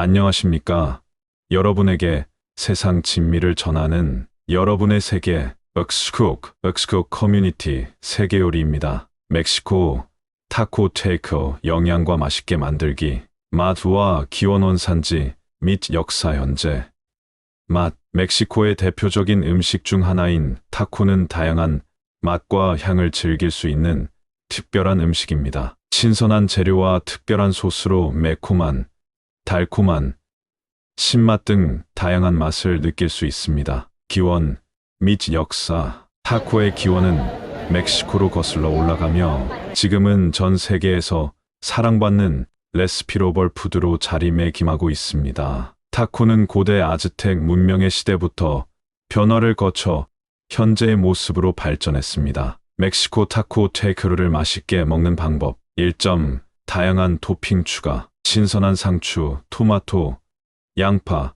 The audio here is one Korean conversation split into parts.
안녕하십니까? 여러분에게 세상 진미를 전하는 여러분의 세계 엑스쿡 엑스쿡 커뮤니티 세계 요리입니다. 멕시코 타코 테이커 영양과 맛있게 만들기 맛과 기원 원산지 및 역사 현재 맛 멕시코의 대표적인 음식 중 하나인 타코는 다양한 맛과 향을 즐길 수 있는 특별한 음식입니다. 신선한 재료와 특별한 소스로 매콤한, 달콤한, 신맛 등 다양한 맛을 느낄 수 있습니다. 기원 및 역사 타코의 기원은 멕시코로 거슬러 올라가며 지금은 전 세계에서 사랑받는 레스피로벌 푸드로 자리매김하고 있습니다. 타코는 고대 아즈텍 문명의 시대부터 변화를 거쳐 현재의 모습으로 발전했습니다. 멕시코 타코 테이크를 맛있게 먹는 방법 1점 다양한 토핑 추가 신선한 상추, 토마토, 양파,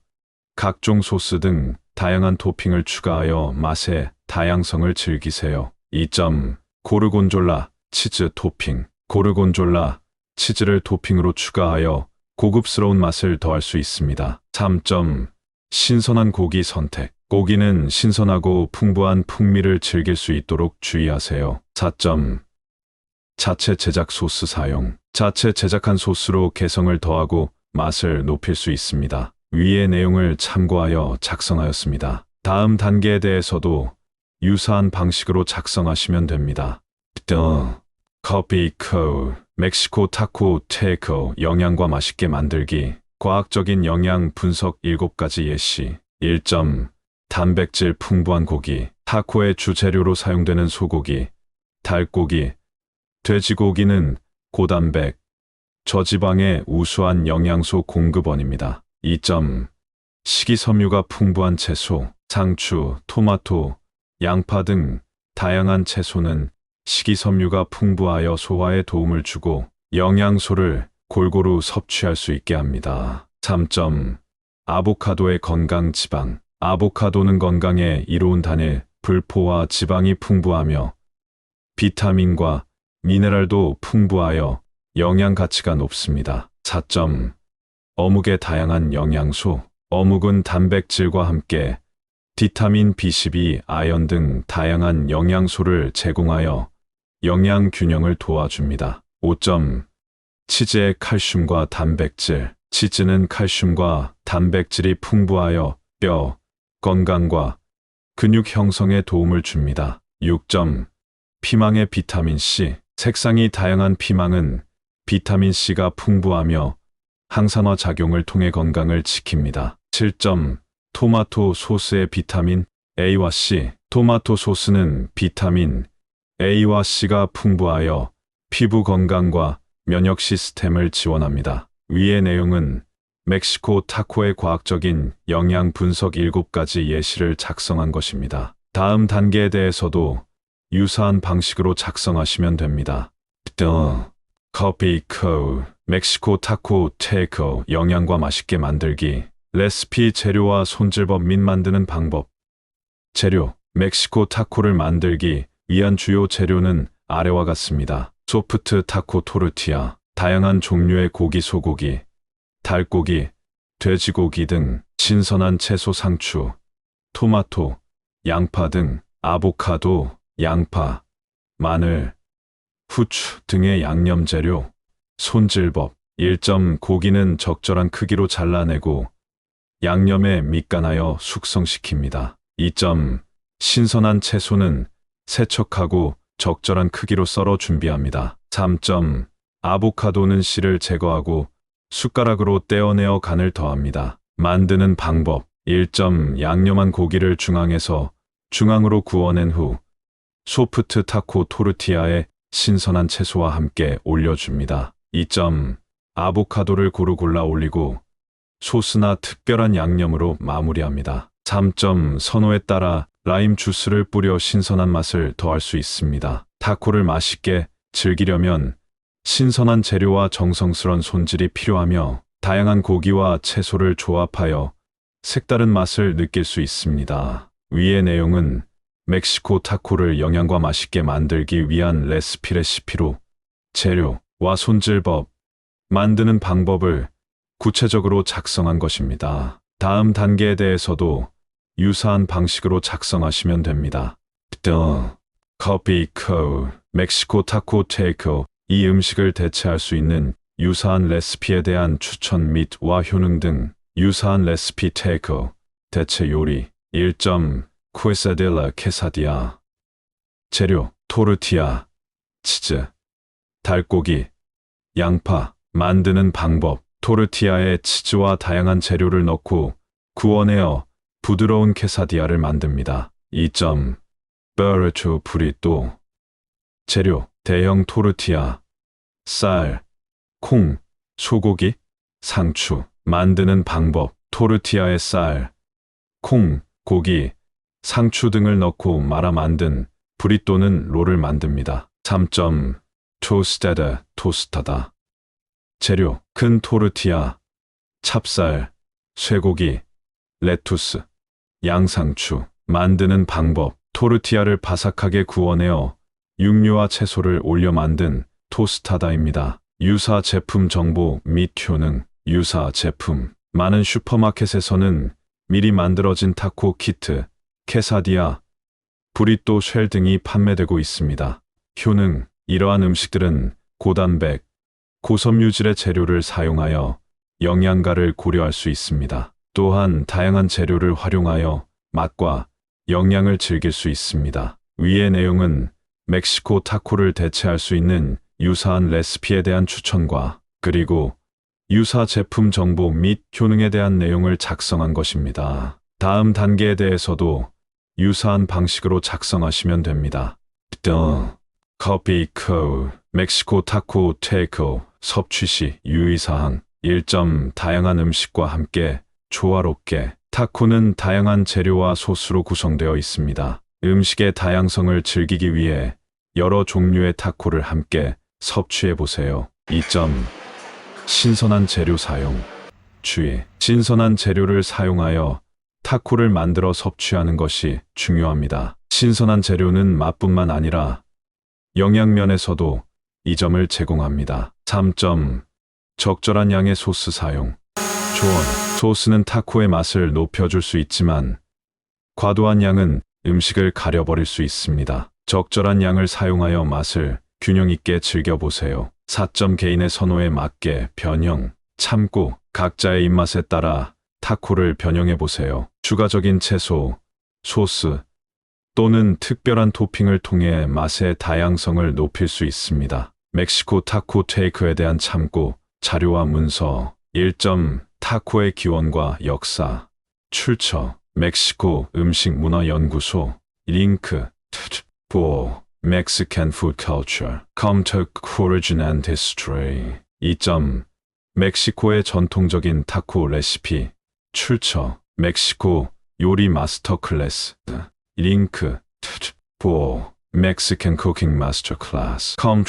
각종 소스 등 다양한 토핑을 추가하여 맛의 다양성을 즐기세요. 2점 고르곤졸라 치즈 토핑 고르곤졸라 치즈를 토핑으로 추가하여 고급스러운 맛을 더할 수 있습니다. 3점 신선한 고기 선택 고기는 신선하고 풍부한 풍미를 즐길 수 있도록 주의하세요. 4점 자체 제작 소스 사용 자체 제작한 소스로 개성을 더하고 맛을 높일 수 있습니다. 위의 내용을 참고하여 작성하였습니다. 다음 단계에 대해서도 유사한 방식으로 작성하시면 됩니다. 더 커피 코 멕시코 타코 테이커 영양과 맛있게 만들기 과학적인 영양 분석 7가지 예시 1점 단백질 풍부한 고기 타코의 주재료로 사용되는 소고기 달고기 돼지고기는 고단백 저지방의 우수한 영양소 공급원입니다. 2점 식이섬유가 풍부한 채소 상추 토마토 양파 등 다양한 채소는 식이섬유가 풍부하여 소화에 도움을 주고 영양소를 골고루 섭취할 수 있게 합니다. 3점 아보카도의 건강 지방 아보카도는 건강에 이로운 단일, 불포와 지방이 풍부하며 비타민과 미네랄도 풍부하여 영양 가치가 높습니다. 4점 어묵의 다양한 영양소 어묵은 단백질과 함께 비타민 B12, 아연 등 다양한 영양소를 제공하여 영양 균형을 도와줍니다. 5점 치즈의 칼슘과 단백질 치즈는 칼슘과 단백질이 풍부하여 뼈, 건강과 근육 형성에 도움을 줍니다. 6점 피망의 비타민C 색상이 다양한 피망은 비타민C가 풍부하며 항산화 작용을 통해 건강을 지킵니다. 7점 토마토 소스의 비타민 A와 C 토마토 소스는 비타민 A와 C가 풍부하여 피부 건강과 면역 시스템을 지원합니다. 위의 내용은 멕시코 타코의 과학적인 영양 분석 7가지 예시를 작성한 것입니다. 다음 단계에 대해서도 유사한 방식으로 작성하시면 됩니다. 더 커피 코 멕시코 타코 테이커 영양과 맛있게 만들기 레시피 재료와 손질법 및 만드는 방법 재료 멕시코 타코를 만들기 위한 주요 재료는 아래와 같습니다. 소프트 타코 토르티아 다양한 종류의 고기 소고기 달고기, 돼지고기 등 신선한 채소 상추, 토마토, 양파 등 아보카도, 양파, 마늘, 후추 등의 양념 재료, 손질법 1점 고기는 적절한 크기로 잘라내고 양념에 밑간하여 숙성시킵니다. 2점 신선한 채소는 세척하고 적절한 크기로 썰어 준비합니다. 3점 아보카도는 씨를 제거하고 숟가락으로 떼어내어 간을 더합니다. 만드는 방법 1점 양념한 고기를 중앙에서 중앙으로 구워낸 후 소프트 타코 토르티아에 신선한 채소와 함께 올려줍니다. 2점 아보카도를 고루 골라 올리고 소스나 특별한 양념으로 마무리합니다. 3점 선호에 따라 라임 주스를 뿌려 신선한 맛을 더할 수 있습니다. 타코를 맛있게 즐기려면 신선한 재료와 정성스런 손질이 필요하며 다양한 고기와 채소를 조합하여 색다른 맛을 느낄 수 있습니다. 위의 내용은 멕시코 타코를 영양과 맛있게 만들기 위한 레시피 레시피로 재료와 손질법, 만드는 방법을 구체적으로 작성한 것입니다. 다음 단계에 대해서도 유사한 방식으로 작성하시면 됩니다. 더, 커피, 코, 멕시코 타코 테이크 이 음식을 대체할 수 있는 유사한 레시피에 대한 추천 및 와 효능 등 유사한 레시피 테이크 대체 요리 1점 쿠에사델라 케사디아. 재료 토르티아. 치즈 달고기. 양파 만드는 방법. 토르티아에 치즈와 다양한 재료를 넣고 구워내어 부드러운 케사디아를 만듭니다. 2점 베르초 브리또. 재료 대형 토르티아. 쌀, 콩, 소고기, 상추. 만드는 방법. 토르티아에 쌀, 콩, 고기, 상추 등을 넣고 말아 만든 브리또는 롤을 만듭니다. 3점 토스테드 토스타다 재료 큰 토르티아 찹쌀, 쇠고기, 레투스, 양상추 만드는 방법 토르티아를 바삭하게 구워내어 육류와 채소를 올려 만든 토스타다입니다. 유사 제품 정보 및 효능 유사 제품 많은 슈퍼마켓에서는 미리 만들어진 타코 키트, 케사디아, 브리또 쉘 등이 판매되고 있습니다. 효능 이러한 음식들은 고단백, 고섬유질의 재료를 사용하여 영양가를 고려할 수 있습니다. 또한 다양한 재료를 활용하여 맛과 영양을 즐길 수 있습니다. 위의 내용은 멕시코 타코를 대체할 수 있는 유사한 레시피에 대한 추천과 그리고 유사 제품 정보 및 효능에 대한 내용을 작성한 것입니다. 다음 단계에 대해서도 유사한 방식으로 작성하시면 됩니다. 더, 커피, 코, 멕시코 타코, 테이코, 섭취 시 유의사항 1점 다양한 음식과 함께 조화롭게 타코는 다양한 재료와 소스로 구성되어 있습니다. 음식의 다양성을 즐기기 위해 여러 종류의 타코를 함께 섭취해 보세요. 2점 신선한 재료 사용 주의 신선한 재료를 사용하여 타코를 만들어 섭취하는 것이 중요합니다. 신선한 재료는 맛뿐만 아니라 영양면에서도 이 점을 제공합니다. 3점 적절한 양의 소스 사용 조언 소스는 타코의 맛을 높여줄 수 있지만 과도한 양은 음식을 가려버릴 수 있습니다. 적절한 양을 사용하여 맛을 균형 있게 즐겨보세요. 4점 개인의 선호에 맞게 변형, 참고 각자의 입맛에 따라 타코를 변형해 보세요. 추가적인 채소, 소스 또는 특별한 토핑을 통해 맛의 다양성을 높일 수 있습니다. 멕시코 타코 테이크에 대한 참고 자료와 문서 1점 타코의 기원과 역사 출처 멕시코 음식 문화 연구소 링크 보 Mexican food culture come to origin and history 2점 멕시코의 전통적인 타코 레시피 출처 멕시코 요리 마스터 클래스 링크 보 Mexican cooking master class come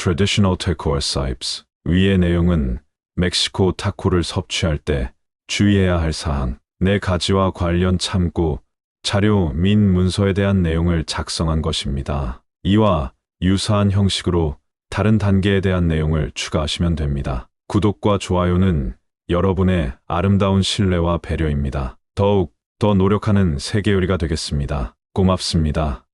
위의 내용은 멕시코 타코를 섭취할 때 주의해야 할 사항 네 가지와 관련 참고 자료 및 문서에 대한 내용을 작성한 것입니다. 이와 유사한 형식으로 다른 단계에 대한 내용을 추가하시면 됩니다. 구독과 좋아요는 여러분의 아름다운 신뢰와 배려입니다. 더욱 더 노력하는 세계요리가 되겠습니다. 고맙습니다.